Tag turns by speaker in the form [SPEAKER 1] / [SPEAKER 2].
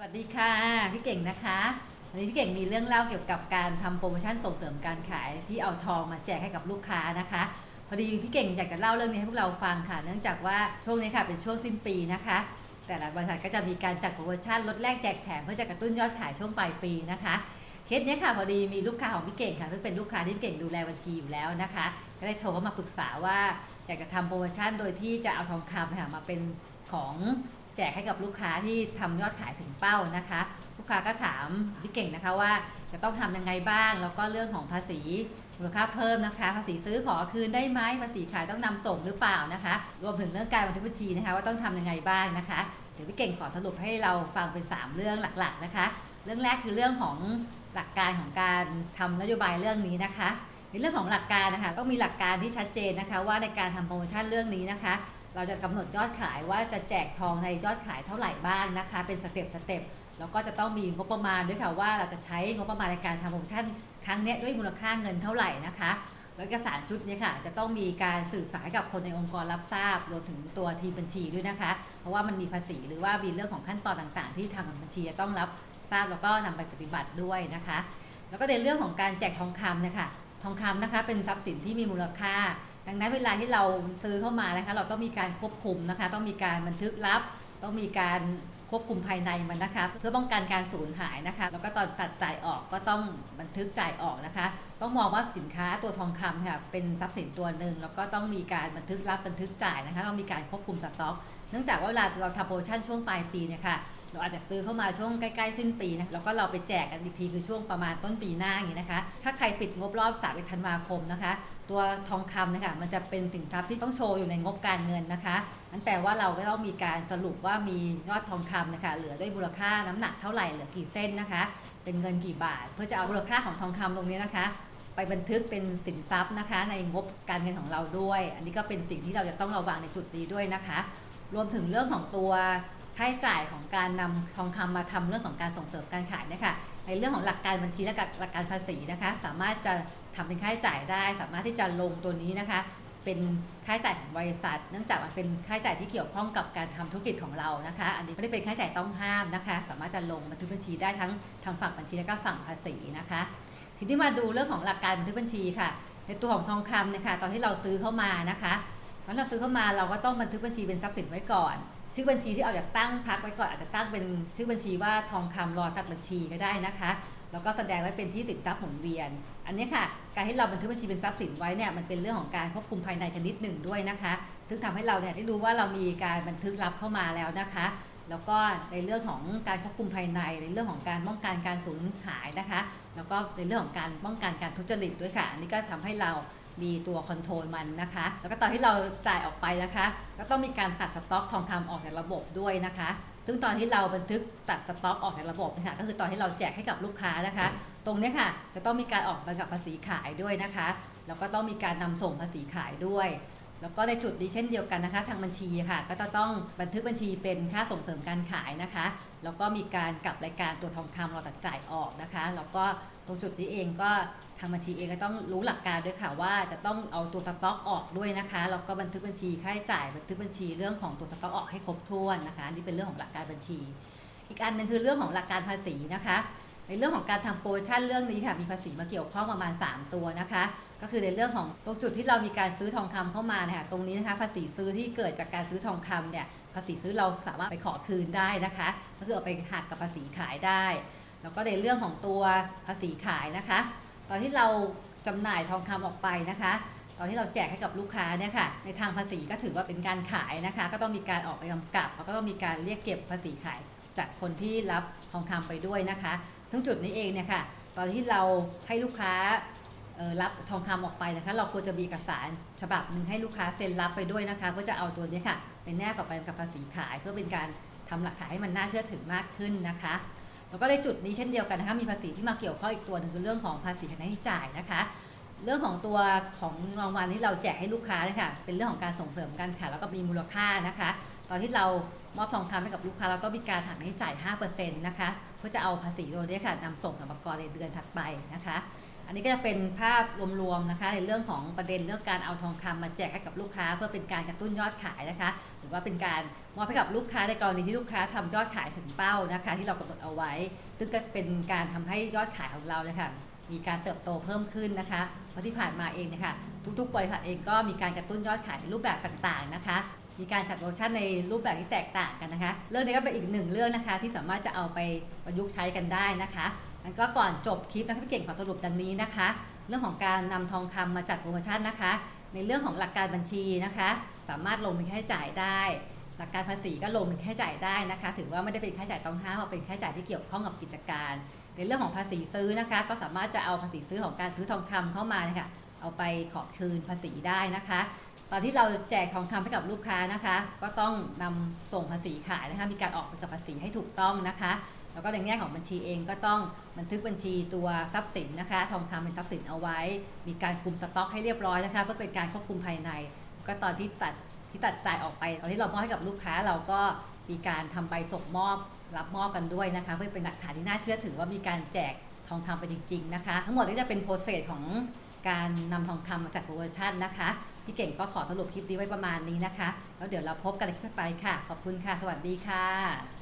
[SPEAKER 1] สวัสดีค่ะพี่เก่งนะคะวันนี้พี่เก่งมีเรื่องเล่าเกี่ยวกับการทำโปรโมชั่นส่งเสริมการขายที่เอาทองมาแจกให้กับลูกค้านะคะ พอดีพี่เก่งอยากจะเล่าเรื่องนี้ให้พวกเราฟังค่ะ เนื่องจากว่าช่วงนี้ค่ะเป็นช่วงสิ้นปีนะคะ แต่ละบริษัทก็จะมีการจัดโปรโมชั่นลดแลกแจกแถมเพื่อจะกระตุ้นยอดขายช่วงปลายปีนะคะเคสเนี้ยค่ะพอดีมีลูกค้าของพี่เก่งค่ะซึ่งเป็นลูกค้าที่พี่เก่งดูแลบัญชีอยู่แล้วนะคะ ก็ได้โทรเข้ามาปรึกษาว่าอยากจะทำโปรโมชั่นโดยที่จะเอาทองคำค่ะมาเป็นของ แจกให้กับลูกค้าที่ทำยอดขายถึงเป้านะคะ ลูกค้าก็ถามพี่เก่งนะคะว่าจะต้องทำยังไงบ้าง แล้วก็เรื่องของภาษีมูลค่าเพิ่มนะคะ ภาษีซื้อขอคืนได้ไหมภาษีขายต้องนำส่งหรือเปล่านะคะ รวมถึงเรื่องการบันทึกบัญชีนะคะ ว่าต้องทำยังไงบ้างนะคะเดี๋ยวพี่เก่งขอสรุปให้เราฟังเป็น 3 เรื่องหลักๆนะคะ เรื่องแรกคือเรื่องของหลักการของการทำนโยบายเรื่องนี้นะคะในเรื่องของหลักการนะคะต้องมีหลักการที่ชัดเจนนะคะ ว่าในการทำโปรโมชั่นเรื่องนี้นะคะ เราจะกำหนดยอดขายว่าจะแจกทองในยอดขายเท่าไหร่บ้างนะคะ เป็นสเต็ปสเต็ปแล้วก็จะต้องมีงบประมาณด้วยค่ะว่าเราจะใช้งบประมาณในการทำโปรโมชั่นครั้งนี้ด้วยมูลค่าเงินเท่าไหร่นะคะแล้วเอกสารชุดนี้ค่ะ จะต้องมีการสื่อสารกับคนในองค์กรรับทราบรวมถึงตัวทีมบัญชีด้วยนะคะ เพราะว่ามันมีภาษีหรือว่ามีเรื่องของขั้นตอนต่างๆ ที่ทางบัญชีจะต้องรับทราบแล้วก็นำไปปฏิบัติด้วยนะคะ แล้วก็ในเรื่องของการแจกทองคำนะคะทองคำนะคะเป็นทรัพย์สินที่มีมูลค่า ดังนั้นเวลาที่เราซื้อเข้ามานะคะ เราต้องมีการควบคุมนะคะ ต้องมีการบันทึกรับ ต้องมีการควบคุมภายในมันนะคะ เพื่อป้องกันการสูญหายนะคะ แล้วก็ตอนตัดจ่ายออกก็ต้องบันทึกจ่ายออกนะคะ ต้องมองว่าสินค้าตัวทองคำค่ะเป็นทรัพย์สินตัวหนึ่งแล้วก็ต้องมีการบันทึกรับบันทึกจ่ายนะคะต้องมีการควบคุมสต็อก เนื่องจากว่าเวลาเราทำโปรโมชั่นช่วงปลายปีเนี่ยค่ะเราอาจจะซื้อเข้ามาช่วงใกล้ๆสิ้นปีนะแล้วก็เราไปแจกกันอีกทีคือช่วงประมาณต้นปีหน้าอย่างนี้นะคะ ถ้าใครปิดงบรอบ3ธันวาคมนะคะ ตัวทองคำนะคะมันจะเป็นสินทรัพย์ที่ต้องโชว์อยู่ในงบการเงินนะคะนั่นแปลว่าเราก็ต้องมีการสรุปว่ามียอดทองคำนะคะเหลือด้วยมูลค่าน้ำหนักเท่าไหร่เหลือกี่เส้นนะคะ เป็นเงินกี่บาท เพื่อจะเอามูลค่าของทองคำตรงนี้นะคะ ไปบันทึกเป็นสินทรัพย์นะคะ ในงบการเงินของเราด้วย อันนี้ก็เป็นสิ่งที่เราจะต้องระวังในจุดนี้ด้วยนะคะ รวมถึงเรื่องของตัวค่าใช้จ่ายของการนำทองคำมาทำเรื่องของการส่งเสริมการขายเนี่ยค่ะ ในเรื่องของหลักการบัญชีและหลักการภาษีนะคะ สามารถจะทำเป็นค่าใช้จ่ายได้ สามารถที่จะลงตัวนี้นะคะ เป็นค่าใช้จ่ายของบริษัท เนื่องจากมันเป็นค่าใช้จ่ายที่เกี่ยวข้องกับการทำธุรกิจของเรานะคะ อันนี้ไม่ได้เป็นค่าใช้จ่ายต้องห้ามนะคะ สามารถจะลงบันทึกบัญชีได้ทั้งทางฝั่งบัญชีและก็ฝั่งภาษีนะคะ ทีนี้มาดูเรื่องของหลักการบันทึกบัญชีค่ะ ในตัวของทองคำเนี่ยค่ะตอนที่เราซื้อเข้ามานะคะตอนเราซื้อเข้ามาเราก็ต้องบันทึกบัญชีเป็นทรัพย์สินไว้ก่อน ชื่อบัญชีที่เอาจะตั้งพักไว้ก่อนอาจจะตั้งเป็นชื่อบัญชีว่าทองคำรอตัดบัญชีก็ได้นะคะ แล้วก็แสดงไว้เป็นที่สินทรัพย์หมุนเวียน อันนี้ค่ะ การที่เราบันทึกบัญชีเป็นทรัพย์สินไว้เนี่ยมันเป็นเรื่องของการควบคุมภายในชนิดหนึ่งด้วยนะคะ ซึ่งทำให้เราเนี่ยได้รู้ว่าเรามีการบันทึกรับเข้ามาแล้วนะคะ แล้วก็ในเรื่องของการควบคุมภายในในเรื่องของการป้องกันการสูญหายนะคะ แล้วก็ในเรื่องของการป้องกันการทุจริตด้วยค่ะ อันนี้ก็ทำให้เรา มีตัวคอนโทรลมันนะคะ แล้วก็ตอนที่เราจ่ายออกไปนะคะ ก็ต้องมีการตัดสต็อกทองคำออกจากระบบด้วยนะคะ ซึ่งตอนที่เราบันทึกตัดสต็อกออกจากระบบนะคะก็คือตอนที่เราแจกให้กับลูกค้านะคะ ตรงนี้ค่ะ จะต้องมีการออกใบกับภาษีขายด้วยนะคะ แล้วก็ต้องมีการนำส่งภาษีขายด้วยแล้วก็ในจุดนี้เช่นเดียวกันนะคะ ทางบัญชีค่ะ ก็จะต้องบันทึกบัญชีเป็นค่าส่งเสริมการขายนะคะ แล้วก็มีการกลับรายการตัวทองคำเราตัดจ่ายออกนะคะ แล้วก็ตรงจุดนี้เองก็ ทางบัญชีเองก็ต้องรู้หลักการด้วยค่ะว่าจะต้องเอาตัวสต็อกออกด้วยนะคะแล้วก็บันทึกบัญชีค่าใช้จ่ายบันทึกบัญชีเรื่องของตัวสต็อกออกให้ครบถ้วนนะคะนี่เป็นเรื่องของหลักการบัญชี อีกอันหนึงคือเรื่องของหลักการภาษีนะคะ ในเรื่องของการทำโปรโมชั่นเรื่องนี้ค่ะมีภาษีมาเกี่ยวข้องประมาณ 3 ตัวนะคะ ก็คือในเรื่องของตรงจุดที่เรามีการซื้อทองคำเข้ามานี่ยค่ะตรงนี้นะคะภาษีซื้อที่เกิดจากการซื้อทองคำเนี่ยภาษีซื้อเราสามารถไปขอคืนได้นะคะ ก็คือเอาไปหักกับภาษีขายได้ แล้วก็ในเรื่องของตัวภาษีขายนะคะ ตอนที่เราจำหน่ายทองคำออกไปนะคะ ตอนที่เราแจกให้กับลูกค้าเนี่ยค่ะ ในทางภาษีก็ถือว่าเป็นการขายนะคะ ก็ต้องมีการออกไปกำกับแล้วก็ต้องมีการเรียกเก็บภาษีขายจากคนที่รับทองคำไปด้วยนะคะซึ่งจุดนี้เองเนี่ยค่ะ ตอนที่เราให้ลูกค้ารับทองคำออกไปนะคะ เราควรจะมีเอกสารฉบับหนึ่งให้ลูกค้าเซ็นรับไปด้วยนะคะเพื่อจะเอาตัวนี้ค่ะเป็นแนบกับไปกับภาษีขายเพื่อเป็นการทำหลักฐานให้มันน่าเชื่อถือมากขึ้นนะคะ แล้วก็ในจุดนี้เช่นเดียวกันนะคะมีภาษีที่มาเกี่ยวข้องอีกตัวหนึงคือเรื่องของภาษีค่าใช้จ่ายนะคะ เรื่องของตัวของรางวัลที่เราแจกให้ลูกค้าเนี่ยค่ะเป็นเรื่องของการส่งเสริมกันค่ะแล้วก็มีมูลค่านะคะ ตอนที่เรามอบทองคำให้กับลูกค้าเราก็มีการหักค่าให้จ่าย5%นะคะเพื่อจะเอาภาษีตัวนี้ค่ะนำส่งสรรพากรในเดือนถัดไปนะคะ อันนี้ก็จะเป็นภาพรวมๆนะคะในเรื่องของประเด็นเรื่องการเอาทองคำมาแจกให้กับลูกค้า เพื่อเป็นการกระตุ้นยอดขายนะคะ หรือว่าเป็นการมอบให้กับลูกค้าในกรณีที่ลูกค้าทำยอดขายถึงเป้านะคะ ที่เรากำหนดเอาไว้ ซึ่งก็เป็นการทำให้ยอดขายของเราเนี่ยค่ะมีการเติบโตเพิ่มขึ้นนะคะ เพราะที่ผ่านมาเองเนะคะทุกๆบริษัทเองก็มีการกระตุ้นยอดขายในรูปแบบต่างๆนะคะมีการจัดโปรโมชั่นในรูปแบบที่แตกต่างกันนะคะ เรื่องนี้ก็เป็นอีกหนึ่งเรื่องนะคะที่สามารถจะเอาไปประยุกต์ใช้กันได้นะคะ งั้นก็ก่อนจบคลิปนะคะพี่เก่งขอสรุปดังนี้นะคะ เรื่องของการนำทองคำมาจัดโปรโมชั่นนะคะ ในเรื่องของหลักการบัญชีนะคะ สามารถลงเป็นค่าใช้จ่ายได้ หลักการภาษีก็ลงเป็นค่าใช้จ่ายได้นะคะ ถือว่าไม่ได้เป็นค่าใช้จ่ายต้องห้ามเป็นค่าใช้จ่ายที่เกี่ยวข้องกับกิจการ ในเรื่องของภาษีซื้อนะคะ ก็สามารถจะเอาภาษีซื้อของการซื้อทองคำเข้ามาเนี่ยค่ะเอาไปขอคืนภาษีได้นะคะ ตอนที่เราแจกทองคำให้กับลูกค้านะคะ ก็ต้องนำส่งภาษีขายนะคะ มีการออกเป็นกับภาษีให้ถูกต้องนะคะ แล้วก็ในแง่ของบัญชีเองก็ต้องบันทึกบัญชีตัวทรัพย์สินนะคะ ทองคำเป็นทรัพย์สินเอาไว้ มีการคุมสต็อกให้เรียบร้อยนะคะเพื่อเป็นการควบคุมภายใน ก็ตอนที่ตัดที่ตัดจ่ายออกไป ตอนที่เรามอบให้กับลูกค้าเราก็มีการทำใบส่งมอบรับมอบกันด้วยนะคะ เพื่อเป็นหลักฐานที่น่าเชื่อถือว่ามีการแจกทองคำไปจริง ๆนะคะ ทั้งหมดนี้จะเป็นโปรเซสของการนำทองคำมาจัดโปรโมชั่นนะคะ พี่เก่งก็ขอสรุปคลิปนี้ไว้ประมาณนี้นะคะ แล้วเดี๋ยวเราพบกันในคลิปต่อไปค่ะ ขอบคุณค่ะ สวัสดีค่ะ